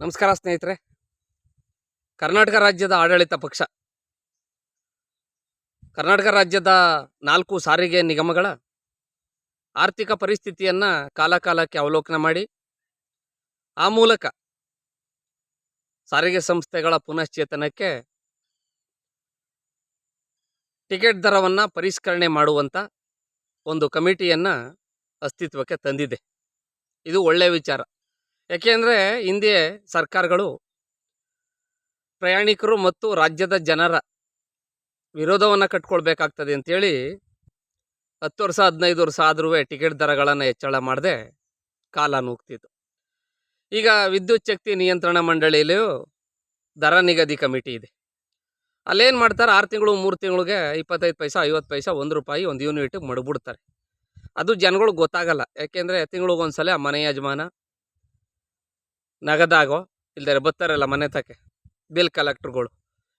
ನಮಸ್ಕಾರ ಸ್ನೇಹಿತರೆ. ಕರ್ನಾಟಕ ರಾಜ್ಯದ ಆಡಳಿತ ಪಕ್ಷ. ಕರ್ನಾಟಕ ರಾಜ್ಯದ ನಾಲ್ಕು ಸಾರಿಗೆ ನಿಗಮಗಳ ಆರ್ಥಿಕ ಪರಿಸ್ಥಿತಿಯನ್ನು ಕಾಲಕಾಲಕ್ಕೆ ಅವಲೋಕನ ಮಾಡಿ, ಆ ಮೂಲಕ ಸಾರಿಗೆ ಸಂಸ್ಥೆಗಳ ಪುನಶ್ಚೇತನಕ್ಕೆ ಟಿಕೆಟ್ ದರವನ್ನು ಪರಿಷ್ಕರಣೆ ಮಾಡುವಂಥ ಒಂದು ಕಮಿಟಿಯನ್ನು ಅಸ್ತಿತ್ವಕ್ಕೆ ತಂದಿದೆ. ಇದು ಒಳ್ಳೆಯ ವಿಚಾರ. ಯಾಕೆಂದರೆ ಹಿಂದೆ ಸರ್ಕಾರಗಳು ಪ್ರಯಾಣಿಕರು ಮತ್ತು ರಾಜ್ಯದ ಜನರ ವಿರೋಧವನ್ನು ಕಟ್ಕೊಳ್ಬೇಕಾಗ್ತದೆ ಅಂತೇಳಿ ಹತ್ತು ವರ್ಷ, ಹದಿನೈದು ವರ್ಷ ಆದ್ರೂ ಟಿಕೆಟ್ ದರಗಳನ್ನು ಹೆಚ್ಚಳ ಮಾಡದೆ ಕಾಲ ನೂಗ್ತಿತ್ತು. ಈಗ ವಿದ್ಯುತ್ ಶಕ್ತಿ ನಿಯಂತ್ರಣ ಮಂಡಳಿಯಲ್ಲಿಯೂ ದರ ನಿಗದಿ ಕಮಿಟಿ ಇದೆ. ಅಲ್ಲೇನು ಮಾಡ್ತಾರೆ, ಆರು ತಿಂಗಳು, ಮೂರು ತಿಂಗಳಿಗೆ ಇಪ್ಪತ್ತೈದು ಪೈಸಾ, ಐವತ್ತು ಪೈಸ, ಒಂದು ರೂಪಾಯಿ ಒಂದು ಯೂನಿಟ್ಗೆ ಮಡಗ್ಬಿಡ್ತಾರೆ ಅದು ಜನಗಳಿಗೆ ಗೊತ್ತಾಗಲ್ಲ. ಯಾಕೆಂದರೆ ತಿಂಗಳಿಗೊಂದ್ಸಲ ಮನೆ ಯಜಮಾನ ನಗದಾಗೋ ಇಲ್ದಾರೆ ಬರ್ತಾರಲ್ಲ ಮನೆ ತಕ್ಕೆ ಬಿಲ್ ಕಲೆಕ್ಟ್ರ್ಗಳು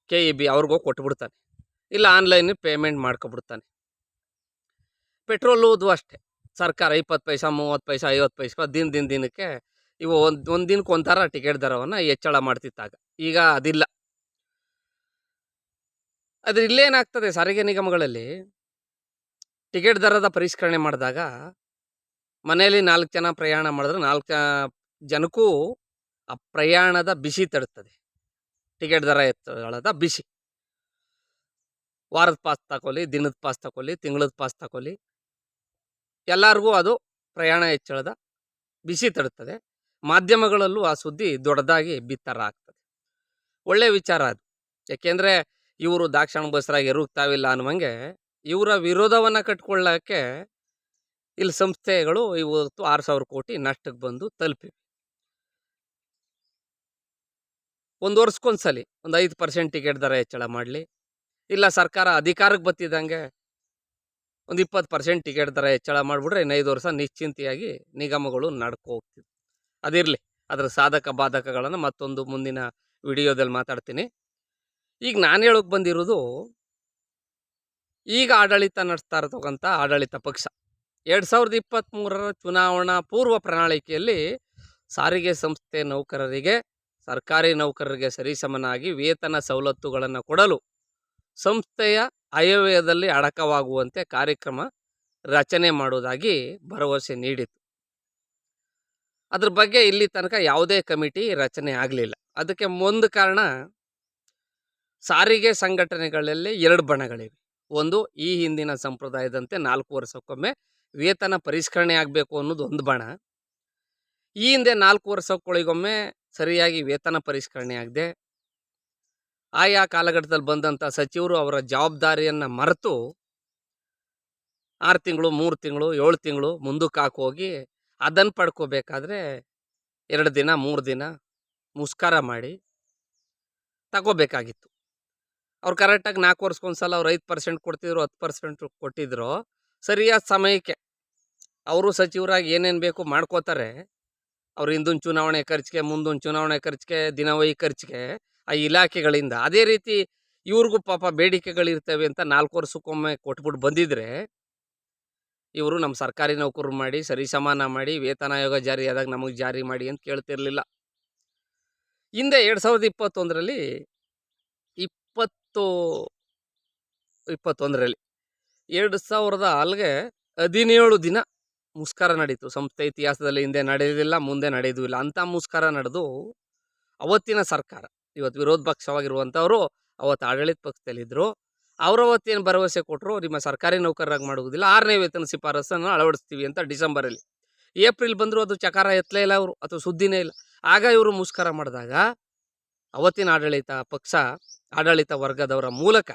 ಕೆ ಇ ಬಿ ಅವ್ರಿಗೋ ಕೊಟ್ಬಿಡ್ತಾನೆ. ಇಲ್ಲ ಆನ್ಲೈನ್ ಪೇಮೆಂಟ್ ಮಾಡ್ಕೊಬಿಡ್ತಾನೆ. ಪೆಟ್ರೋಲುದು ಅಷ್ಟೇ. ಸರ್ಕಾರ ಇಪ್ಪತ್ತು ಪೈಸ, ಮೂವತ್ತು ಪೈಸ, ಐವತ್ತು ಪೈಸಾ ದಿನ ದಿನ, ದಿನಕ್ಕೆ ಇವು ಒಂದು ಒಂದು ದಿನಕ್ಕೆ ಒಂಥರ ಟಿಕೆಟ್ ದರವನ್ನು ಹೆಚ್ಚಳ ಮಾಡ್ತಿತ್ತಾಗ. ಈಗ ಅದಿಲ್ಲ. ಅದ್ರ ಇಲ್ಲೇನಾಗ್ತದೆ ಸಾರಿಗೆ ನಿಗಮಗಳಲ್ಲಿ? ಟಿಕೆಟ್ ದರದ ಪರಿಷ್ಕರಣೆ ಮಾಡಿದಾಗ ಮನೆಯಲ್ಲಿ ನಾಲ್ಕು ಜನ ಪ್ರಯಾಣ ಮಾಡಿದ್ರೆ ನಾಲ್ಕು ಜನ ಜನಕ್ಕೂ ಆ ಪ್ರಯಾಣದ ಬಿಸಿ ತಡುತ್ತದೆ ಟಿಕೆಟ್ ದರ ಎತ್ತಳದ ಬಿಸಿ. ವಾರದ ಪಾಸ್ ತಗೊಳ್ಳಿ ದಿನದ ಪಾಸ್ ತಗೊಳ್ಳಿ ತಿಂಗಳದ ಪಾಸ್ ತಗೊಳ್ಳಿ ಎಲ್ಲರಿಗೂ ಅದು ಪ್ರಯಾಣ ಹೆಚ್ಚಳದ ಬಿಸಿ ತಡುತ್ತದೆ ಮಾಧ್ಯಮಗಳಲ್ಲೂ ಆ ಸುದ್ದಿ ದೊಡ್ಡದಾಗಿ ಬಿತ್ತರ ಆಗ್ತದೆ. ಒಳ್ಳೆಯ ವಿಚಾರ ಅದು. ಯಾಕೆಂದರೆ ಇವರು ದಾಕ್ಷಣ ಬಸ್ರಾಗಿ ಎರುಗ್ತಾವಿಲ್ಲ ಅನ್ನುವಂಗೆ ಇವರ ವಿರೋಧವನ್ನು ಕಟ್ಕೊಳ್ಳೋಕ್ಕೆ ಇಲ್ಲಿ ಸಂಸ್ಥೆಗಳು ಇವತ್ತು ಆರು ಸಾವಿರ ಕೋಟಿ ನಷ್ಟಕ್ಕೆ ಬಂದು ತಲುಪಿವೆ. ಒಂದು ವರ್ಷಕ್ಕೊಂದ್ಸಲಿ ಒಂದು ಐದು ಪರ್ಸೆಂಟ್ ಟಿಕೆಟ್ ದರ ಹೆಚ್ಚಳ ಮಾಡಲಿ. ಇಲ್ಲ ಸರ್ಕಾರ ಅಧಿಕಾರಕ್ಕೆ ಬತ್ತಿದ್ದಂಗೆ ಒಂದು ಇಪ್ಪತ್ತು ಪರ್ಸೆಂಟ್ ಟಿಕೆಟ್ ದರ ಹೆಚ್ಚಳ ಮಾಡಿಬಿಟ್ರೆ ಇನ್ನೈದು ವರ್ಷ ನಿಶ್ಚಿಂತೆಯಾಗಿ ನಿಗಮಗಳು ನಡ್ಕೊ ಹೋಗ್ತಿದ್ವು ಅದಿರಲಿ, ಅದರ ಸಾಧಕ ಬಾಧಕಗಳನ್ನು ಮತ್ತೊಂದು ಮುಂದಿನ ವಿಡಿಯೋದಲ್ಲಿ ಮಾತಾಡ್ತೀನಿ. ಈಗ ನಾನು ಹೇಳೋಕೆ ಬಂದಿರೋದು ಈಗ ಆಡಳಿತ ನಡೆಸ್ತಾ ಇರತಕ್ಕಂಥ ಆಡಳಿತ ಪಕ್ಷ. ಎರಡು ಸಾವಿರದ ಇಪ್ಪತ್ತ್ಮೂರರ ಚುನಾವಣಾ ಪೂರ್ವ ಪ್ರಣಾಳಿಕೆಯಲ್ಲಿ ಸಾರಿಗೆ ಸಂಸ್ಥೆ ನೌಕರರಿಗೆ ಸರ್ಕಾರಿ ನೌಕರರಿಗೆ ಸರಿಸಮನಾಗಿ ವೇತನ ಸವಲತ್ತುಗಳನ್ನು ಕೊಡಲು ಸಂಸ್ಥೆಯ ಆಯವ್ಯಯದಲ್ಲಿ ಅಡಕವಾಗುವಂತೆ ಕಾರ್ಯಕ್ರಮ ರಚನೆ ಮಾಡುವುದಾಗಿ ಭರವಸೆ ನೀಡಿತು ಅದ್ರ ಬಗ್ಗೆ ಇಲ್ಲಿ ತನಕ ಯಾವುದೇ ಕಮಿಟಿ ರಚನೆ ಆಗಲಿಲ್ಲ. ಅದಕ್ಕೆ ಒಂದು ಕಾರಣ, ಸಾರಿಗೆ ಸಂಘಟನೆಗಳಲ್ಲಿ ಎರಡು ಬಣಗಳಿವೆ. ಒಂದು, ಈ ಹಿಂದಿನ ಸಂಪ್ರದಾಯದಂತೆ ನಾಲ್ಕು ವರ್ಷಕ್ಕೊಮ್ಮೆ ವೇತನ ಪರಿಷ್ಕರಣೆ ಆಗಬೇಕು ಅನ್ನೋದು ಒಂದು ಬಣ. ಈ ಹಿಂದೆ ನಾಲ್ಕು ವರ್ಷಕ್ಕೊಳಗೊಮ್ಮೆ ಸರಿಯಾಗಿ ವೇತನ ಪರಿಷ್ಕರಣೆ ಆಗದೆ, ಆಯಾ ಕಾಲಘಟ್ಟದಲ್ಲಿ ಬಂದಂಥ ಸಚಿವರು ಅವರ ಜವಾಬ್ದಾರಿಯನ್ನು ಮರೆತು, ಆರು ತಿಂಗಳು, ಮೂರು ತಿಂಗಳು, ಏಳು ತಿಂಗಳು ಮುಂದಕ್ಕೆ ಹಾಕೋಗಿ ಅದನ್ನು ಪಡ್ಕೋಬೇಕಾದ್ರೆ ಎರಡು ದಿನ, ಮೂರು ದಿನ ಮುಸ್ಕಾರ ಮಾಡಿ ತಗೋಬೇಕಾಗಿತ್ತು. ಅವ್ರು ಕರೆಕ್ಟಾಗಿ ನಾಲ್ಕು ವರ್ಷಕ್ಕೊಂದ್ಸಲ ಅವ್ರು ಐದು ಪರ್ಸೆಂಟ್ ಕೊಡ್ತಿದ್ರು, ಹತ್ತು ಪರ್ಸೆಂಟ್ ಕೊಟ್ಟಿದ್ರು, ಸರಿಯಾದ ಸಮಯಕ್ಕೆ ಅವರು ಸಚಿವರಾಗಿ ಏನೇನು ಬೇಕು ಮಾಡ್ಕೋತಾರೆ ಅವ್ರು ಹಿಂದೊಂದು ಚುನಾವಣೆ ಖರ್ಚಿಗೆ, ಮುಂದೊಂದು ಚುನಾವಣೆ ಖರ್ಚಿಗೆ, ದಿನವೈ ಖರ್ಚಿಗೆ ಆ ಇಲಾಖೆಗಳಿಂದ ಅದೇ ರೀತಿ ಇವ್ರಿಗೂ ಪಾಪ ಬೇಡಿಕೆಗಳಿರ್ತವೆ ಅಂತ ನಾಲ್ಕು ವರ್ಷಕ್ಕೊಮ್ಮೆ ಕೊಟ್ಬಿಟ್ಟು ಬಂದಿದ್ರೆ ಇವರು ನಮ್ಮ ಸರ್ಕಾರಿ ನೌಕರರು ಮಾಡಿ ಸರಿಸಮಾನ ಮಾಡಿ, ವೇತನ ಆಯೋಗ ಜಾರಿ ಆದಾಗ ನಮಗೆ ಜಾರಿ ಮಾಡಿ ಅಂತ ಕೇಳ್ತಿರ್ಲಿಲ್ಲ. ಹಿಂದೆ ಎರಡು ಸಾವಿರದ ಇಪ್ಪತ್ತೊಂದರಲ್ಲಿ ಇಪ್ಪತ್ತು, ಇಪ್ಪತ್ತೊಂದರಲ್ಲಿ ಎರಡು ಸಾವಿರದ ಅಲ್ಲಿಗೆ ಹದಿನೇಳು ದಿನ ಮುಸ್ಕಾರ ನಡೀತು. ಸಂಸ್ಥೆ ಇತಿಹಾಸದಲ್ಲಿ ಹಿಂದೆ ನಡೆದಿಲ್ಲ, ಮುಂದೆ ನಡೆಯೋದೂ ಇಲ್ಲ. ಅಂಥ ಮುಸ್ಕಾರ ನಡೆದು ಅವತ್ತಿನ ಸರ್ಕಾರ, ಇವತ್ತು ವಿರೋಧ ಪಕ್ಷವಾಗಿರುವಂಥವರು ಅವತ್ತು ಆಡಳಿತ ಪಕ್ಷದಲ್ಲಿದ್ದರು. ಅವರು ಅವತ್ತೇನು ಭರವಸೆ ಕೊಟ್ಟರು, ನಿಮ್ಮ ಸರ್ಕಾರಿ ನೌಕರರಾಗಿ ಮಾಡುವುದಿಲ್ಲ, ಆರನೇ ವೇತನ ಶಿಫಾರಸನ್ನು ಅಳವಡಿಸ್ತೀವಿ ಅಂತ ಡಿಸೆಂಬರಲ್ಲಿ. ಏಪ್ರಿಲ್ ಬಂದರೂ ಅದು ಚಕಾರ ಎತ್ತಲೇ ಇಲ್ಲ ಅವರು, ಅಥವಾ ಸುದ್ದಿನೇ ಇಲ್ಲ. ಆಗ ಇವರು ಮುಸ್ಕಾರ ಮಾಡಿದಾಗ ಅವತ್ತಿನ ಆಡಳಿತ ಪಕ್ಷ, ಆಡಳಿತ ವರ್ಗದವರ ಮೂಲಕ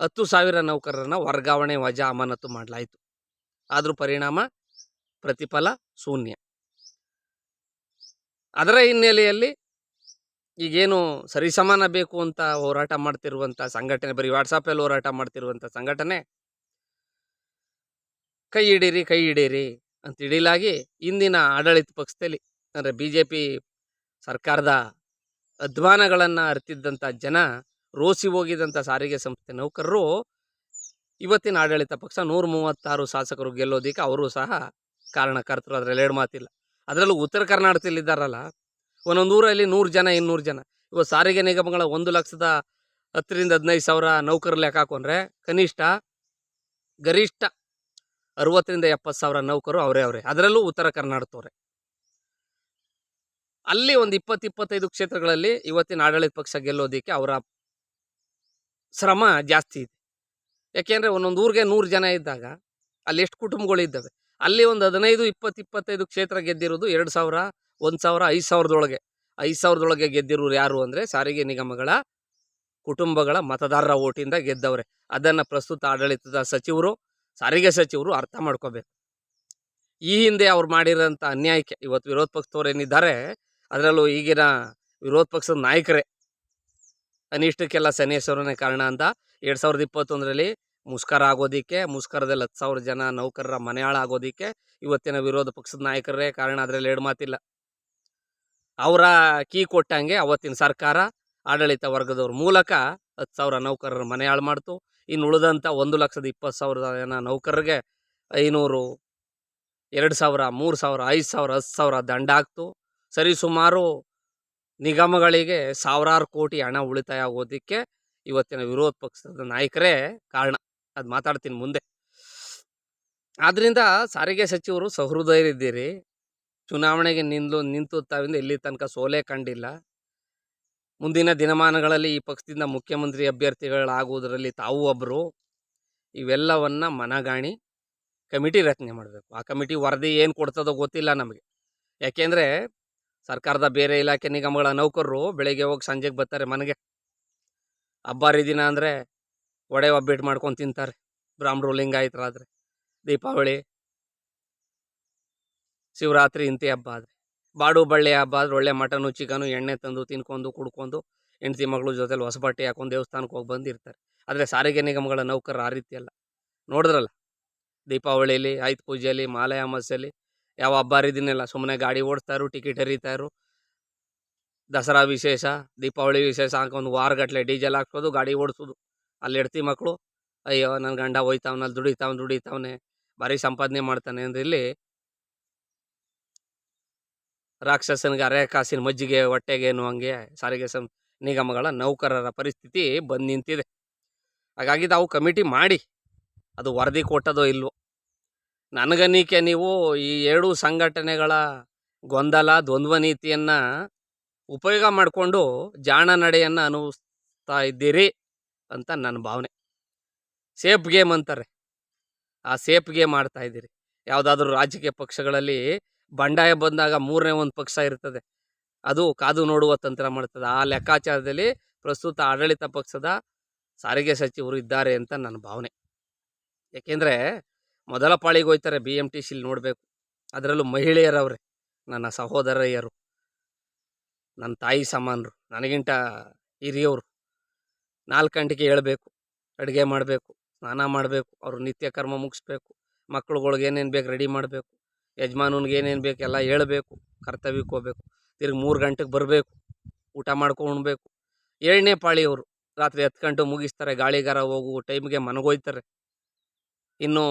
ಹತ್ತು ಸಾವಿರ ನೌಕರರನ್ನು ವರ್ಗಾವಣೆ ವಜಾ ಅಮಾನತು ಮಾಡಲಾಯಿತು. ಆದರೂ ಪರಿಣಾಮ, ಪ್ರತಿಫಲ ಶೂನ್ಯ. ಅದರ ಹಿನ್ನೆಲೆಯಲ್ಲಿ ಈಗೇನು ಸರಿಸಮಾನ ಬೇಕು ಅಂತ ಹೋರಾಟ ಮಾಡ್ತಿರುವಂಥ ಸಂಘಟನೆ, ಬರೀ ವಾಟ್ಸಪ್ಪಲ್ಲಿ ಹೋರಾಟ ಮಾಡ್ತಿರುವಂಥ ಸಂಘಟನೆ, ಕೈ ಹಿಡೀರಿ ಕೈ ಹಿಡೀರಿ ಅಂತ ಹಿಡೀಲಾಗಿ ಇಂದಿನ ಆಡಳಿತ ಪಕ್ಷದಲ್ಲಿ, ಅಂದರೆ ಬಿ ಜೆ ಪಿ ಸರ್ಕಾರದ ಅಧ್ವಾನಗಳನ್ನು ಅರ್ತಿದ್ದಂಥ ಜನ, ರೋಸಿ ಹೋಗಿದಂಥ ಸಾರಿಗೆ ಸಂಸ್ಥೆ ನೌಕರರು ಇವತ್ತಿನ ಆಡಳಿತ ಪಕ್ಷ ನೂರ ಮೂವತ್ತಾರು ಶಾಸಕರು ಗೆಲ್ಲೋದಕ್ಕೆ ಅವರು ಸಹ ಕಾರಣಕರ್ತರು, ಅದರಲ್ಲಿ ಎರಡು ಮಾತಿಲ್ಲ. ಅದರಲ್ಲೂ ಉತ್ತರ ಕರ್ನಾಟಕದಲ್ಲಿದ್ದಾರಲ್ಲ ಒಂದೊಂದು ಊರಲ್ಲಿ ನೂರು ಜನ, ಇನ್ನೂರು ಜನ. ಇವತ್ತು ಸಾರಿಗೆ ನಿಗಮಗಳ ಒಂದು ಲಕ್ಷದ ಹತ್ತರಿಂದ ಹದಿನೈದು ಸಾವಿರ ನೌಕರ ಲೆಕ್ಕ ಹಾಕೊಂಡ್ರೆ ಕನಿಷ್ಠ, ಗರಿಷ್ಠ ಅರವತ್ತರಿಂದ ಎಪ್ಪತ್ತು ಸಾವಿರ ನೌಕರು ಅವರೇ ಅವರೇ. ಅದರಲ್ಲೂ ಉತ್ತರ ಕರ್ನಾಟಕದವರೇ. ಅಲ್ಲಿ ಒಂದು ಇಪ್ಪತ್ತು, ಇಪ್ಪತ್ತೈದು ಕ್ಷೇತ್ರಗಳಲ್ಲಿ ಇವತ್ತಿನ ಆಡಳಿತ ಪಕ್ಷ ಗೆಲ್ಲೋದಕ್ಕೆ ಅವರ ಶ್ರಮ ಜಾಸ್ತಿ ಇದೆ. ಯಾಕೆಂದರೆ ಒಂದೊಂದು ಊರಿಗೆ ನೂರು ಜನ ಇದ್ದಾಗ ಅಲ್ಲಿ ಎಷ್ಟು ಕುಟುಂಬಗಳು ಇದ್ದಾವೆ? ಅಲ್ಲಿ ಒಂದು ಹದಿನೈದು ಇಪ್ಪತ್ತು ಇಪ್ಪತ್ತೈದು ಕ್ಷೇತ್ರ ಗೆದ್ದಿರೋದು ಎರಡು ಸಾವಿರ, ಒಂದು ಸಾವಿರ, ಐದು ಸಾವಿರದೊಳಗೆ. ಐದು ಸಾವಿರದೊಳಗೆ ಗೆದ್ದಿರೋರು ಯಾರು ಅಂದರೆ ಸಾರಿಗೆ ನಿಗಮಗಳ ಕುಟುಂಬಗಳ ಮತದಾರರ ಓಟಿಂದ ಗೆದ್ದವ್ರೆ. ಅದನ್ನು ಪ್ರಸ್ತುತ ಆಡಳಿತದ ಸಚಿವರು, ಸಾರಿಗೆ ಸಚಿವರು ಅರ್ಥ ಮಾಡ್ಕೋಬೇಕು. ಈ ಹಿಂದೆ ಅವ್ರು ಮಾಡಿರೋಂಥ ಅನ್ಯಾಯಕ್ಕೆ ಇವತ್ತು ವಿರೋಧ ಪಕ್ಷದವ್ರು ಏನಿದ್ದಾರೆ, ಅದರಲ್ಲೂ ಈಗಿನ ವಿರೋಧ ಪಕ್ಷದ ನಾಯಕರೇ. ಅನಿಷ್ಟಕ್ಕೆಲ್ಲ ಶನೇಶ್ವರನೇ ಕಾರಣ ಅಂತ ಎರಡು ಸಾವಿರದ ಇಪ್ಪತ್ತೊಂದರಲ್ಲಿ ಮುಷ್ಕರ ಆಗೋದಕ್ಕೆ, ಮುಷ್ಕರದಲ್ಲಿ ಹತ್ತು ಸಾವಿರ ಜನ ನೌಕರರ ಮನೆಯಾಳ ಆಗೋದಕ್ಕೆ ಇವತ್ತಿನ ವಿರೋಧ ಪಕ್ಷದ ನಾಯಕರೇ ಕಾರಣ ಅದರಲ್ಲಿ ಎರಡು ಮಾತಿಲ್ಲ. ಅವರ ಕೀ ಕೊಟ್ಟಂಗೆ ಅವತ್ತಿನ ಸರ್ಕಾರ ಆಡಳಿತ ವರ್ಗದವ್ರ ಮೂಲಕ ಹತ್ತು ಸಾವಿರ ನೌಕರರ ಮನೆಯಾಳು ಮಾಡ್ತು. ಇನ್ನು ಉಳಿದಂಥ ಒಂದು ಲಕ್ಷದ ಇಪ್ಪತ್ತು ಸಾವಿರದ ಜನ ನೌಕರರಿಗೆ ಐನೂರು, ಎರಡು ಸಾವಿರ, ಮೂರು ಸಾವಿರ, ಐದು ಸಾವಿರ, ಹತ್ತು ಸಾವಿರ ದಂಡ ಆಗ್ತು ಸರಿಸುಮಾರು ನಿಗಮಗಳಿಗೆ ಸಾವಿರಾರು ಕೋಟಿ ಹಣ ಉಳಿತಾಯ ಆಗೋದಕ್ಕೆ ಇವತ್ತಿನ ವಿರೋಧ ಪಕ್ಷದ ನಾಯಕರೇ ಕಾರಣ. ಅದು ಮಾತಾಡ್ತೀನಿ ಮುಂದೆ. ಆದ್ದರಿಂದ ಸಾರಿಗೆ ಸಚಿವರು ಸಹೃದಯರಿದ್ದೀರಿ. ಚುನಾವಣೆಗೆ ನಿಂದು ನಿಂತು ತಾವಿಂದ ಇಲ್ಲಿ ತನಕ ಸೋಲೆ ಕಂಡಿಲ್ಲ. ಮುಂದಿನ ದಿನಮಾನಗಳಲ್ಲಿ ಈ ಪಕ್ಷದಿಂದ ಮುಖ್ಯಮಂತ್ರಿ ಅಭ್ಯರ್ಥಿಗಳಾಗುವುದರಲ್ಲಿ ತಾವು ಒಬ್ಬರು ಇವೆಲ್ಲವನ್ನು ಮನಗಾಣಿ ಕಮಿಟಿ ರಚನೆ ಮಾಡಬೇಕು. ಆ ಕಮಿಟಿ ವರದಿ ಏನು ಕೊಡ್ತದೋ ಗೊತ್ತಿಲ್ಲ ನಮಗೆ. ಯಾಕೆಂದರೆ ಸರ್ಕಾರದ ಬೇರೆ ಇಲಾಖೆ ನಿಗಮಗಳ ನೌಕರರು ಬೆಳಗ್ಗೆ ಹೋಗಿ ಸಂಜೆಗೆ ಬರ್ತಾರೆ ಮನೆಗೆ. ಹಬ್ಬ ಹರಿದಿನ ಅಂದರೆ ಒಡೆ ಒಬ್ಬಿಟ್ಟು ಮಾಡ್ಕೊಂಡು ತಿಂತಾರೆ. ಬ್ರಾಹ್ಮಣರು ಲಿಂಗಾಯತರಾದರೆ ದೀಪಾವಳಿ, ಶಿವರಾತ್ರಿ ಇಂತಿ ಹಬ್ಬ ಆದರೆ. ಬಾಡು ಬಳ್ಳಿ ಹಬ್ಬ ಆದ್ರೆ ಒಳ್ಳೆ ಮಟನು, ಚಿಕನು, ಎಣ್ಣೆ ತಂದು ತಿನ್ಕೊಂಡು, ಕುಡ್ಕೊಂಡು ಹೆಂಡತಿ ಮಗಳು ಜೊತೆಲಿ ಹೊಸ ಬಟ್ಟೆ ಹಾಕೊಂಡು ದೇವಸ್ಥಾನಕ್ಕೆ ಹೋಗಿ ಬಂದಿರ್ತಾರೆ. ಆದರೆ ಸಾರಿಗೆ ನಿಗಮಗಳ ನೌಕರರು ಆ ರೀತಿ ಅಲ್ಲ. ನೋಡಿದ್ರಲ್ಲ? ದೀಪಾವಳಿಯಲ್ಲಿ ಆಯ್ತು ಪೂಜೆಯಲ್ಲಿ ಮಾಲೆ ಅಮಾಸ್ಯಲ್ಲಿ ಯಾವ ಹಬ್ಬ ಹರಿದಿನಲ್ಲ ಸುಮ್ಮನೆ ಗಾಡಿ ಓಡಿಸ್ತಾರು ಟಿಕೆಟ್ ಹರಿತಾರು ದಸರಾ ವಿಶೇಷ, ದೀಪಾವಳಿ ವಿಶೇಷ ಹಾಕೊಂಡು ವಾರಗಟ್ಟಲೆ ಡೀಸೆಲ್ ಹಾಕ್ಸೋದು, ಗಾಡಿ ಓಡಿಸೋದು. ಅಲ್ಲಿ ಹೆಡ್ತಿ ಮಕ್ಕಳು ಅಯ್ಯೋ ನನ್ನ ಗಂಡ ಹೋಯ್ತಾವ್ನ ಅಲ್ಲಿ ದುಡಿತಾವ್ನ, ದುಡಿತಾವನೆ ಭಾರಿ ಸಂಪಾದನೆ ಮಾಡ್ತಾನೆ ಅಂದ್ರೆ ಇಲ್ಲಿ ರಾಕ್ಷಸನಿಗೆ ಅರೆ ಕಾಸಿನ ಮಜ್ಜಿಗೆ, ಹೊಟ್ಟೆಗೆ ಹಂಗೆ ಸಾರಿಗೆ ಸಂ ನಿಗಮಗಳ ನೌಕರರ ಪರಿಸ್ಥಿತಿ ಬಂದು ನಿಂತಿದೆ. ಹಾಗಾಗಿ ತಾವು ಕಮಿಟಿ ಮಾಡಿ, ಅದು ವರದಿ ಕೊಟ್ಟದೋ ಇಲ್ವೋ. ನನಗನ್ನಿಕೆ ನೀವು ಈ ಎರಡೂ ಸಂಘಟನೆಗಳ ಗೊಂದಲ, ದ್ವಂದ್ವ ನೀತಿಯನ್ನು ಉಪಯೋಗ ಮಾಡಿಕೊಂಡು ಜಾಣ ನಡೆಯನ್ನು ಅನುಭವಿಸ್ತಾ ಇದ್ದೀರಿ ಅಂತ ನನ್ನ ಭಾವನೆ. ಸೇಫ್ ಗೇಮ್ ಅಂತಾರೆ. ಆ ಸೇಫ್ ಗೇಮ್ ಆಡ್ತಾ ಇದ್ದೀರಿ. ಯಾವುದಾದ್ರೂ ರಾಜಕೀಯ ಪಕ್ಷಗಳಲ್ಲಿ ಬಂಡಾಯ ಬಂದಾಗ ಮೂರನೇ ಒಂದು ಪಕ್ಷ ಇರ್ತದೆ. ಅದು ಕಾದು ನೋಡುವ ತಂತ್ರ ಮಾಡ್ತದೆ. ಆ ಲೆಕ್ಕಾಚಾರದಲ್ಲಿ ಪ್ರಸ್ತುತ ಆಡಳಿತ ಪಕ್ಷದ ಸಾರಿಗೆ ಸಚಿವರು ಇದ್ದಾರೆ ಅಂತ ನನ್ನ ಭಾವನೆ. ಏಕೆಂದರೆ ಮೊದಲ ಪಾಳಿಗೆ ಹೋಯ್ತಾರೆ ಬಿ ಎಂ ಟಿ ಸಿಲಿ ನೋಡಬೇಕು. ಅದರಲ್ಲೂ ಮಹಿಳೆಯರವ್ರೆ, ನನ್ನ ಸಹೋದರಿಯರು ನನ್ನ ತಾಯಿ ಸಮಾನರು, ನನಗಿಂತ ಹಿರಿಯವರು. ನಾಲ್ಕು ಗಂಟೆಗೆ ಏಳಬೇಕು ಅಡುಗೆ ಮಾಡಬೇಕು, ಸ್ನಾನ ಮಾಡಬೇಕು, ಅವರು ನಿತ್ಯ ಕರ್ಮ ಮುಗಿಸ್ಬೇಕು, ಮಕ್ಳುಗಳ್ಗೆ ಏನೇನು ಬೇಕು ರೆಡಿ ಮಾಡಬೇಕು, ಯಜಮಾನನಿಗೆ ಏನೇನು ಬೇಕು ಎಲ್ಲ ಹೇಳಬೇಕು, ಕರ್ತವ್ಯಕ್ಕೆ ಹೋಗ್ಬೇಕು. ತಿರ್ಗಿ ಮೂರು ಗಂಟೆಗೆ ಬರಬೇಕು, ಊಟ ಮಾಡ್ಕೊಂಡು ಉಣ್ಬೇಕು. ಏಳನೇ ಪಾಳಿಯವರು ರಾತ್ರಿ ಹತ್ತು ಗಂಟೆ ಮುಗಿಸ್ತಾರೆ, ಗಾಳಿಗಾರ ಹೋಗು ಟೈಮ್ಗೆ ಮನಗೋಯ್ತಾರೆ. ಇನ್ನು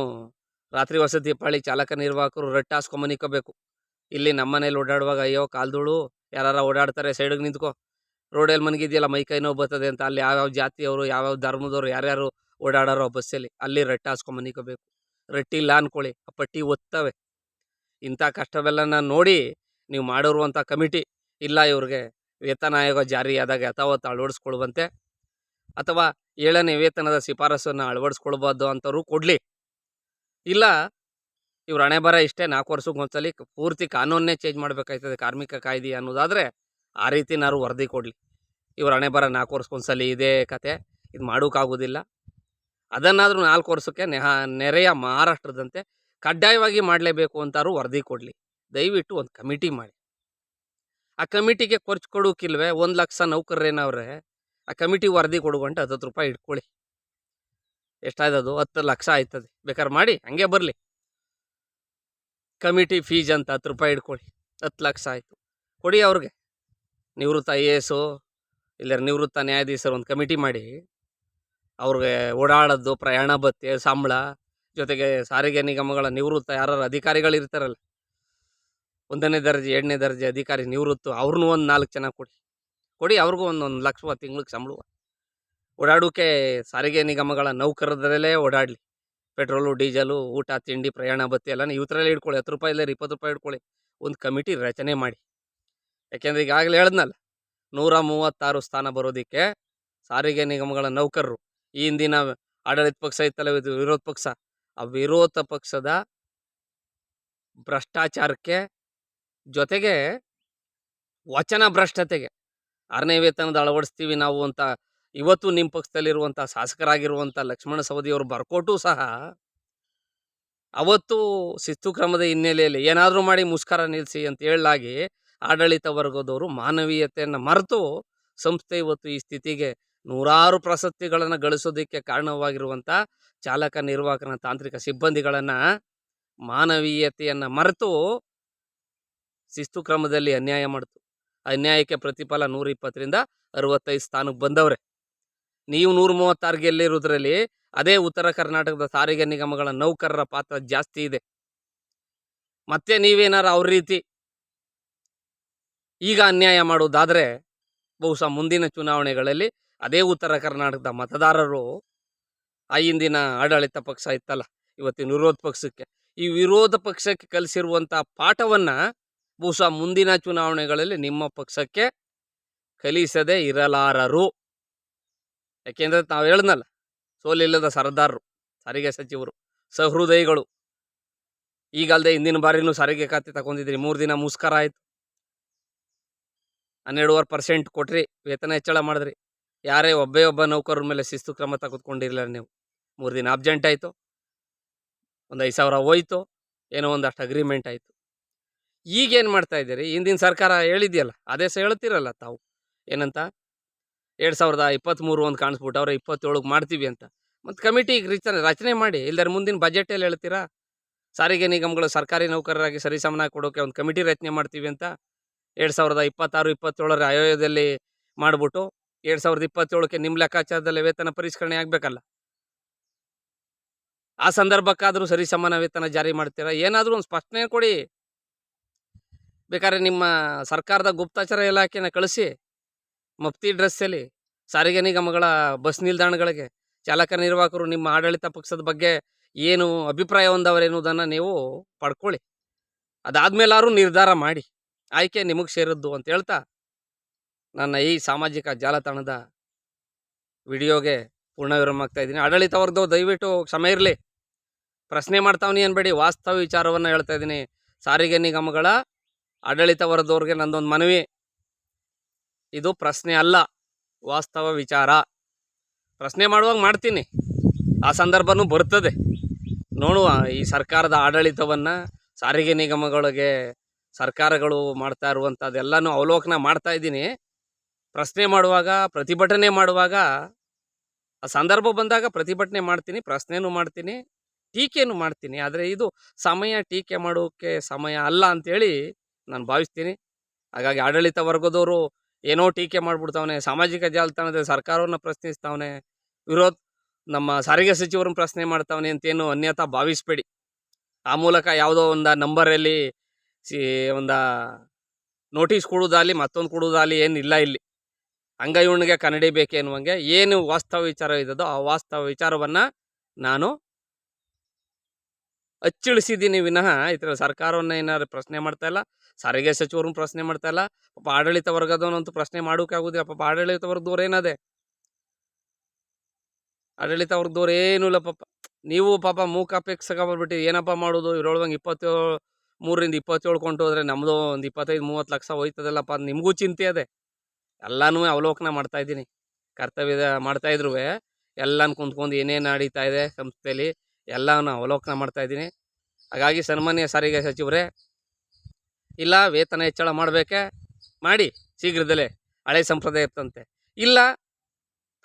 ರಾತ್ರಿ ವಸತಿ ಪಾಳಿ ಚಾಲಕ ನಿರ್ವಾಹಕರು ರಟ್ಟಾಸ್ಕೊಂಬನಿಕೋಬೇಕು ಇಲ್ಲಿ ನಮ್ಮ ಮನೇಲಿ ಓಡಾಡುವಾಗ, ಅಯ್ಯೋ ಕಾಲ್ಧೂಳು ಯಾರಾರ ಓಡಾಡ್ತಾರೆ ಸೈಡಿಗೆ ನಿಂತ್ಕೋ. ರೋಡಲ್ಲಿ ಮನಗಿದೆಯಲ್ಲ, ಮೈ ಕೈ ನೋವು ಬರ್ತದೆ ಅಂತ ಅಲ್ಲಿ ಯಾವ್ಯಾವ ಜಾತಿಯವರು, ಯಾವ್ಯಾವ ಧರ್ಮದವ್ರು, ಯಾರ್ಯಾರು ಓಡಾಡಾರೋ ಬಸ್ಸಲ್ಲಿ ಅಲ್ಲಿ ರಟ್ಟೆ ಹಾಸ್ಕೊಂಡು ಮನಿಕೋಬೇಕು. ರಟ್ಟಿ ಇಲ್ಲ ಅನ್ಕೊಳ್ಳಿ, ಆ ಪಟ್ಟಿ ಒತ್ತವೆ. ಇಂಥ ನಾನು ನೋಡಿ ನೀವು ಮಾಡಿರುವಂಥ ಕಮಿಟಿ, ಇಲ್ಲ ಇವ್ರಿಗೆ ವೇತನ ಆಯೋಗ ಜಾರಿಯಾದಾಗ ಯಥಾವತ್ತು ಅಳವಡಿಸ್ಕೊಳ್ವಂತೆ. ಅಥವಾ ಏಳನೇ ವೇತನದ ಶಿಫಾರಸನ್ನು ಅಳವಡಿಸ್ಕೊಳ್ಬಾರ್ದು ಅಂತವ್ರು ಕೊಡಲಿ. ಇಲ್ಲ ಇವ್ರ ಹಣೆ ಬರ ಇಷ್ಟೇ ನಾಲ್ಕು ವರ್ಷಕ್ಕೆ ಒಂದ್ಸಲಿ ಪೂರ್ತಿ ಕಾನೂನೇ ಚೇಂಜ್ ಮಾಡಬೇಕಾಯ್ತದೆ ಕಾರ್ಮಿಕ ಕಾಯ್ದೆ ಅನ್ನೋದಾದರೆ ಆ ರೀತಿ ನಾವು ವರದಿ ಕೊಡಲಿ. ಇವ್ರ ಹಣೆ ಬರ ನಾಲ್ಕು ಒಂದ್ಸಲ ಇದೇ ಕತೆ, ಇದು ಮಾಡೋಕ್ಕಾಗೋದಿಲ್ಲ ಅದನ್ನಾದರೂ ನಾಲ್ಕು ವರ್ಷಕ್ಕೆ ನೆಹ, ನೆರೆಯ ಮಹಾರಾಷ್ಟ್ರದಂತೆ ಕಡ್ಡಾಯವಾಗಿ ಮಾಡಲೇಬೇಕು ಅಂತಾರು ವರದಿ ಕೊಡಲಿ. ದಯವಿಟ್ಟು ಒಂದು ಕಮಿಟಿ ಮಾಡಿ. ಆ ಕಮಿಟಿಗೆ ಖರ್ಚು ಕೊಡೋಕ್ಕಿಲ್ವೇ ಒಂದು ಲಕ್ಷ ನೌಕರರೇನವ್ರೆ ಆ ಕಮಿಟಿ ವರದಿ ಕೊಡುವಂಟು ಹತ್ತತ್ತು ರೂಪಾಯಿ ಇಟ್ಕೊಳ್ಳಿ. ಎಷ್ಟಾಯ್ತದು? ಹತ್ತು ಲಕ್ಷ ಆಯ್ತದೆ. ಬೇಕಾದ್ರೆ ಮಾಡಿ, ಹಂಗೆ ಬರಲಿ. ಕಮಿಟಿ ಫೀಸ್ ಅಂತ ಹತ್ತು ರೂಪಾಯಿ ಇಟ್ಕೊಳ್ಳಿ ಹತ್ತು ಲಕ್ಷ ಆಯಿತು. ಕೊಡಿ ಅವ್ರಿಗೆ. ನಿವೃತ್ತ ಐ ಎ ಎಸ್ಸು ಇಲ್ಲರ ನಿವೃತ್ತ ನ್ಯಾಯಾಧೀಶರು ಒಂದು ಕಮಿಟಿ ಮಾಡಿ. ಅವ್ರಿಗೆ ಓಡಾಡೋದು, ಪ್ರಯಾಣ ಭತ್ತೆ ಸಂಬಳ, ಜೊತೆಗೆ ಸಾರಿಗೆ ನಿಗಮಗಳ ನಿವೃತ್ತ ಯಾರು ಅಧಿಕಾರಿಗಳು ಇರ್ತಾರಲ್ಲ. ಒಂದನೇ ದರ್ಜೆ, ಎರಡನೇ ದರ್ಜೆ ಅಧಿಕಾರಿ ನಿವೃತ್ತು ಅವ್ರನ್ನೂ ಒಂದು ನಾಲ್ಕು ಜನ ಕೊಡಿ. ಕೊಡಿ ಅವ್ರಿಗೂ ಒಂದೊಂದು ಲಕ್ಷ ತಿಂಗ್ಳಿಗೆ ಸಂಬಳ. ಓಡಾಡೋಕೆ ಸಾರಿಗೆ ನಿಗಮಗಳ ನೌಕರದಲ್ಲೇ ಓಡಾಡಲಿ. ಪೆಟ್ರೋಲು, ಡೀಸೆಲು, ಊಟ, ತಿಂಡಿ, ಪ್ರಯಾಣ, ಬತ್ತಿ ಎಲ್ಲ ಇವತ್ತರಲ್ಲೇ ಇಟ್ಕೊಳ್ಳಿ. ಹತ್ತು ರೂಪಾಯಿ ಇಲ್ಲ ಇಪ್ಪತ್ತು ರೂಪಾಯಿ ಇಟ್ಕೊಳ್ಳಿ. ಒಂದು ಕಮಿಟಿ ರಚನೆ ಮಾಡಿ. ಯಾಕೆಂದರೆ ಈಗಾಗಲೇ ಹೇಳ್ದ್ನಲ್ಲ, ನೂರ ಮೂವತ್ತಾರು ಸ್ಥಾನ ಬರೋದಕ್ಕೆ ಸಾರಿಗೆ ನಿಗಮಗಳ ನೌಕರರು, ಈ ಹಿಂದಿನ ಆಡಳಿತ ಪಕ್ಷ ಇತ್ತಲ್ಲ ವಿರೋಧ ಪಕ್ಷ, ಆ ವಿರೋಧ ಪಕ್ಷದ ಭ್ರಷ್ಟಾಚಾರಕ್ಕೆ ಜೊತೆಗೆ ವಚನ ಭ್ರಷ್ಟತೆಗೆ ಆರನೇ ವೇತನದ ಅಳವಡಿಸ್ತೀವಿ ನಾವು ಅಂತ ಇವತ್ತು ನಿಮ್ಮ ಪಕ್ಷದಲ್ಲಿರುವಂಥ ಶಾಸಕರಾಗಿರುವಂಥ ಲಕ್ಷ್ಮಣ ಸವದಿಯವರು ಬರ್ಕೊಟ್ಟು ಸಹ ಅವತ್ತು ಶಿಸ್ತು ಕ್ರಮದ ಹಿನ್ನೆಲೆಯಲ್ಲಿ ಏನಾದರೂ ಮಾಡಿ ಮುಷ್ಕರ ನಿಲ್ಲಿಸಿ ಅಂತ ಹೇಳಲಾಗಿ ಆಡಳಿತ ವರ್ಗದವರು ಮಾನವೀಯತೆಯನ್ನು ಮರೆತು ಸಂಸ್ಥೆ ಇವತ್ತು ಈ ಸ್ಥಿತಿಗೆ ನೂರಾರು ಪ್ರಶಸ್ತಿಗಳನ್ನು ಗಳಿಸೋದಕ್ಕೆ ಕಾರಣವಾಗಿರುವಂಥ ಚಾಲಕ, ನಿರ್ವಾಹಕನ ತಾಂತ್ರಿಕ ಸಿಬ್ಬಂದಿಗಳನ್ನು ಮಾನವೀಯತೆಯನ್ನು ಮರೆತು ಶಿಸ್ತು ಕ್ರಮದಲ್ಲಿ ಅನ್ಯಾಯ ಮಾಡ್ತು. ಅನ್ಯಾಯಕ್ಕೆ ಪ್ರತಿಫಲ ನೂರ ಇಪ್ಪತ್ತರಿಂದ ಅರವತ್ತೈದು ಸ್ಥಾನಕ್ಕೆ ಬಂದವ್ರೆ. ನೀವು ನೂರ ಮೂವತ್ತಾರು ಗೆಲ್ಲಿರುವುದರಲ್ಲಿ ಅದೇ ಉತ್ತರ ಕರ್ನಾಟಕದ ಸಾರಿಗೆ ನಿಗಮಗಳ ನೌಕರರ ಪಾತ್ರ ಜಾಸ್ತಿ ಇದೆ. ಮತ್ತೆ ನೀವೇನಾರು ಅವ್ರ ರೀತಿ ಈಗ ಅನ್ಯಾಯ ಮಾಡುವುದಾದರೆ ಬಹುಶಃ ಮುಂದಿನ ಚುನಾವಣೆಗಳಲ್ಲಿ ಅದೇ ಉತ್ತರ ಕರ್ನಾಟಕದ ಮತದಾರರು ಆ ಹಿಂದಿನ ಆಡಳಿತ ಪಕ್ಷ ಇತ್ತಲ್ಲ, ಇವತ್ತಿನ ವಿರೋಧ ಪಕ್ಷಕ್ಕೆ. ಈ ವಿರೋಧ ಪಕ್ಷಕ್ಕೆ ಕಲಿಸಿರುವಂಥ ಪಾಠವನ್ನು ಬಹುಶಃ ಮುಂದಿನ ಚುನಾವಣೆಗಳಲ್ಲಿ ನಿಮ್ಮ ಪಕ್ಷಕ್ಕೆ ಕಲಿಸದೇ ಇರಲಾರರು. ಯಾಕೆಂದರೆ ನಾವು ಹೇಳಿದ್ನಲ್ಲ, ಸೋಲಿಲ್ಲದ ಸರದಾರರು, ಸಾರಿಗೆ ಸಚಿವರು, ಸಹೃದಯಿಗಳು. ಈಗಲ್ಲದೆ ಹಿಂದಿನ ಬಾರಿನೂ ಸಾರಿಗೆ ಖಾತೆ ತಗೊಂಡಿದ್ರಿ, ಮೂರು ದಿನ ಮುಸ್ಕರ ಆಯಿತು. ಹನ್ನೆರಡುವರೆ ಪರ್ಸೆಂಟ್ ಕೊಟ್ರಿ, ವೇತನ ಹೆಚ್ಚಳ ಮಾಡಿದ್ರಿ. ಯಾರೇ ಒಬ್ಬೇ ಒಬ್ಬ ನೌಕರರ ಮೇಲೆ ಶಿಸ್ತು ಕ್ರಮ ತೆಗೆದುಕೊಂಡಿರಲಿಲ್ಲ ನೀವು. ಮೂರು ದಿನ ಅಬ್ಜೆಂಟ್ ಆಯಿತು. ಒಂದು ಐದು ಸಾವಿರ ಹೋಯ್ತು. ಏನೋ ಒಂದಷ್ಟು ಅಗ್ರಿಮೆಂಟ್ ಆಯಿತು. ಈಗೇನು ಮಾಡ್ತಾ ಇದ್ದೀರಿ? ಹಿಂದಿನ ಸರ್ಕಾರ ಹೇಳಿದೆಯಲ್ಲ ಸಹ ಹೇಳ್ತಿರಲ್ಲ ತಾವು. ಏನಂತ? ಎರಡು ಸಾವಿರದ ಇಪ್ಪತ್ತ್ಮೂರು ಒಂದು ಕಾಣಿಸ್ಬಿಟ್ಟು ಅವ್ರ ಇಪ್ಪತ್ತೇಳಕ್ಕೆ ಮಾಡ್ತೀವಿ ಅಂತ. ಮತ್ತು ಕಮಿಟಿ ರಚನೆ ರಚನೆ ಮಾಡಿ, ಇಲ್ದಾರೆ ಮುಂದಿನ ಬಜೆಟಲ್ಲಿ ಹೇಳ್ತೀರಾ? ಸಾರಿಗೆ ನಿಗಮಗಳು ಸರ್ಕಾರಿ ನೌಕರರಾಗಿ ಸರಿಸಮನ ಕೊಡೋಕೆ ಒಂದು ಕಮಿಟಿ ರಚನೆ ಮಾಡ್ತೀವಿ ಅಂತ ಎರಡು ಸಾವಿರದ ಇಪ್ಪತ್ತಾರು, ಇಪ್ಪತ್ತೇಳರ ಆಯೋಗದಲ್ಲಿ ಮಾಡಿಬಿಟ್ಟು ಎರಡು ಸಾವಿರದ ಇಪ್ಪತ್ತೇಳಕ್ಕೆ ನಿಮ್ಮ ಲೆಕ್ಕಾಚಾರದಲ್ಲಿ ವೇತನ ಪರಿಷ್ಕರಣೆ ಆಗಬೇಕಲ್ಲ? ಆ ಸಂದರ್ಭಕ್ಕಾದರೂ ಸರಿಸಮಾನ ವೇತನ ಜಾರಿ ಮಾಡ್ತೀರಾ? ಏನಾದರೂ ಒಂದು ಸ್ಪಷ್ಟನೆ ಕೊಡಿ. ಬೇಕಾದ್ರೆ ನಿಮ್ಮ ಸರ್ಕಾರದ ಗುಪ್ತಚರ ಇಲಾಖೆನ ಕಳಿಸಿ. ಮಫ್ತಿ ಡ್ರೆಸ್ಸಲ್ಲಿ ಸಾರಿಗೆ ನಿಗಮಗಳ ಬಸ್ ನಿಲ್ದಾಣಗಳಿಗೆ ಚಾಲಕ ನಿರ್ವಾಹಕರು ನಿಮ್ಮ ಆಡಳಿತ ಪಕ್ಷದ ಬಗ್ಗೆ ಏನು ಅಭಿಪ್ರಾಯ ಹೊಂದವರು ಎನ್ನುವುದನ್ನು ನೀವು ಪಡ್ಕೊಳ್ಳಿ. ಅದಾದ್ಮೇಲಾರು ನಿರ್ಧಾರ ಮಾಡಿ. ಆಯ್ಕೆ ನಿಮಗೆ ಸೇರಿದ್ದು ಅಂತ ಹೇಳ್ತಾ ನನ್ನ ಈ ಸಾಮಾಜಿಕ ಜಾಲತಾಣದ ವಿಡಿಯೋಗೆ ಪೂರ್ಣ ವಿರಾಮ ಆಗ್ತಾ ಇದ್ದೀನಿ. ಆಡಳಿತ ವರ್ಗದವು ದಯವಿಟ್ಟು ಕ್ಷಮೆ ಇರಲಿ. ಪ್ರಶ್ನೆ ಮಾಡ್ತಾವನಿ ಅನ್ಬೇಡಿ. ವಾಸ್ತವ ವಿಚಾರವನ್ನು ಹೇಳ್ತಾ ಇದ್ದೀನಿ. ಸಾರಿಗೆ ನಿಗಮಗಳ ಆಡಳಿತ ವರ್ಗದವ್ರಿಗೆ ನಂದೊಂದು ಮನವಿ. ಇದು ಪ್ರಶ್ನೆ ಅಲ್ಲ, ವಾಸ್ತವ ವಿಚಾರ. ಪ್ರಶ್ನೆ ಮಾಡುವಾಗ ಮಾಡ್ತೀನಿ. ಆ ಸಂದರ್ಭನೂ ಬರ್ತದೆ ನೋಡುವ, ಈ ಸರ್ಕಾರದ ಆಡಳಿತವನ್ನು ಸಾರಿಗೆ ನಿಗಮಗಳಿಗೆ, ಸರ್ಕಾರಗಳು ಮಾಡ್ತಾ ಇರುವಂಥದ್ದೆಲ್ಲನೂ ಅವಲೋಕನ ಮಾಡ್ತಾ ಇದ್ದೀನಿ. ಪ್ರಶ್ನೆ ಮಾಡುವಾಗ, ಪ್ರತಿಭಟನೆ ಮಾಡುವಾಗ, ಆ ಸಂದರ್ಭ ಬಂದಾಗ ಪ್ರತಿಭಟನೆ ಮಾಡ್ತೀನಿ, ಪ್ರಶ್ನೆನೂ ಮಾಡ್ತೀನಿ, ಟೀಕೆನೂ ಮಾಡ್ತೀನಿ. ಆದರೆ ಇದು ಸಮಯ, ಟೀಕೆ ಮಾಡೋಕ್ಕೆ ಸಮಯ ಅಲ್ಲ ಅಂಥೇಳಿ ನಾನು ಭಾವಿಸ್ತೀನಿ. ಹಾಗಾಗಿ ಆಡಳಿತ ವರ್ಗದವರು ಏನೋ ಟೀಕೆ ಮಾಡ್ಬಿಡ್ತಾವನೆ, ಸಾಮಾಜಿಕ ಜಾಲತಾಣದಲ್ಲಿ ಸರ್ಕಾರವನ್ನು ಪ್ರಶ್ನಿಸ್ತಾವನೆ ವಿರೋಧ ನಮ್ಮ ಸಾರಿಗೆ ಸಚಿವರನ್ನ ಪ್ರಶ್ನೆ ಮಾಡ್ತಾವನೆ ಅಂತೇನು ಅನ್ಯತಾ ಭಾವಿಸ್ಬೇಡಿ. ಆ ಮೂಲಕ ಯಾವುದೋ ಒಂದು ನಂಬರಲ್ಲಿ ಸಿ, ಒಂದು ನೋಟಿಸ್ ಕೊಡೋದಾಗಲಿ ಮತ್ತೊಂದು ಕೊಡೋದಾಗಲಿ ಏನಿಲ್ಲ ಇಲ್ಲಿ ಹಂಗ ಇವನಿಗೆ ಕನ್ನಡಿ ಬೇಕು ಅನ್ನುವಂಗೆ ಏನು ವಾಸ್ತವ ವಿಚಾರ ಇದ್ದದೋ ಆ ವಾಸ್ತವ ವಿಚಾರವನ್ನು ನಾನು ಅಚ್ಚಿಳಿಸಿದ್ದೀನಿ ವಿನಃ ಇತರ ಸರ್ಕಾರವನ್ನು ಏನಾದ್ರು ಪ್ರಶ್ನೆ ಮಾಡ್ತಾ ಇಲ್ಲ. ಸಾರಿಗೆ ಸಚಿವರು ಪ್ರಶ್ನೆ ಮಾಡ್ತಾ ಇಲ್ಲ. ಪಾಪ ಆಡಳಿತ ವರ್ಗದವನಂತೂ ಪ್ರಶ್ನೆ ಮಾಡೋಕೆ ಆಗುದಿಲ್ಲ. ಪಾಪ ಆಡಳಿತ ವರ್ಗದವ್ರು ಏನದೆ? ಆಡಳಿತ ವರ್ಗದವ್ರು ಏನೂ ಇಲ್ಲ ಪಾಪ. ನೀವು ಪಾಪ ಮೂಕಾಪೇಕ್ಷಕ ಬಂದ್ಬಿಟ್ಟು ಏನಪ್ಪ ಮಾಡೋದು? ಇವ್ರೊಳಗೆ ಇಪ್ಪತ್ತೇಳು, ಮೂರರಿಂದ ಇಪ್ಪತ್ತೇಳು ಕೊಂಡು ಹೋದ್ರೆ ನಮ್ಮದು ಒಂದು ಇಪ್ಪತ್ತೈದು, ಮೂವತ್ತು ಲಕ್ಷ ಹೋಯ್ತದಲ್ಲಪ್ಪ ಅದು ನಿಮಗೂ ಚಿಂತೆ ಅದೇ. ಎಲ್ಲನೂ ಅವಲೋಕನ ಮಾಡ್ತಾ ಇದ್ದೀನಿ. ಕರ್ತವ್ಯದ ಮಾಡ್ತಾ ಇದ್ರು ಎಲ್ಲಾನು ಕುಂತ್ಕೊಂಡು ಏನೇನು ನಡೀತಾ ಇದೆ ಸಂಸ್ಥೆಯಲ್ಲಿ ಎಲ್ಲವನ್ನು ಅವಲೋಕನ ಮಾಡ್ತಾ ಇದ್ದೀನಿ. ಹಾಗಾಗಿ ಸನ್ಮಾನ್ಯ ಸಾರಿಗೆ ಸಚಿವರೇ ಇಲ್ಲ, ವೇತನ ಹೆಚ್ಚಳ ಮಾಡಬೇಕೆ? ಮಾಡಿ, ಶೀಘ್ರದಲ್ಲೇ ಹಳೆ ಸಂಪ್ರದಾಯ ಇರ್ತಂತೆ ಇಲ್ಲ,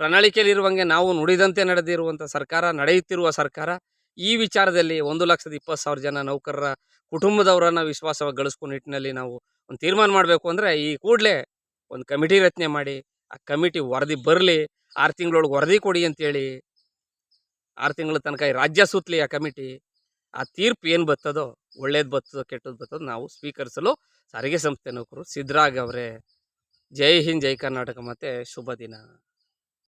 ಪ್ರಣಾಳಿಕೆಯಲ್ಲಿರುವಂಗೆ ನಾವು ನುಡಿದಂತೆ ನಡೆದಿರುವಂಥ ಸರ್ಕಾರ, ನಡೆಯುತ್ತಿರುವ ಸರ್ಕಾರ, ಈ ವಿಚಾರದಲ್ಲಿ ಒಂದು ಲಕ್ಷದ ಇಪ್ಪತ್ತು ಸಾವಿರ ಜನ ನೌಕರರ ಕುಟುಂಬದವರನ್ನು ವಿಶ್ವಾಸವಾಗಿ ಗಳಿಸ್ಕೊ ನಿಟ್ಟಿನಲ್ಲಿ ನಾವು ಒಂದು ತೀರ್ಮಾನ ಮಾಡಬೇಕು ಅಂದರೆ, ಈ ಕೂಡಲೇ ಒಂದು ಕಮಿಟಿ ರಚನೆ ಮಾಡಿ, ಆ ಕಮಿಟಿ ವರದಿ ಬರಲಿ, ಆರು ತಿಂಗಳೊಳಗೆ ವರದಿ ಕೊಡಿ ಅಂತೇಳಿ, ಆರು ತಿಂಗಳ ತನಕ ಈ ರಾಜ್ಯ ಸುತ್ತಲಿ ಆ ಕಮಿಟಿ ಆ ತೀರ್ಪು ಏನು ಬರ್ತದೋ, ಒಳ್ಳೇದು ಬರ್ತದೋ ಕೆಟ್ಟದ್ದು ಬರ್ತದೋ ನಾವು ಸ್ವೀಕರಿಸಲು ಸಾರಿಗೆ ಸಂಸ್ಥೆ ನೌಕರು ಸಿದ್ದರಾಗವ್ರೆ ಜೈ ಹಿಂದ್, ಜೈ ಕರ್ನಾಟಕ. ಮತ್ತು ಶುಭ ದಿನ.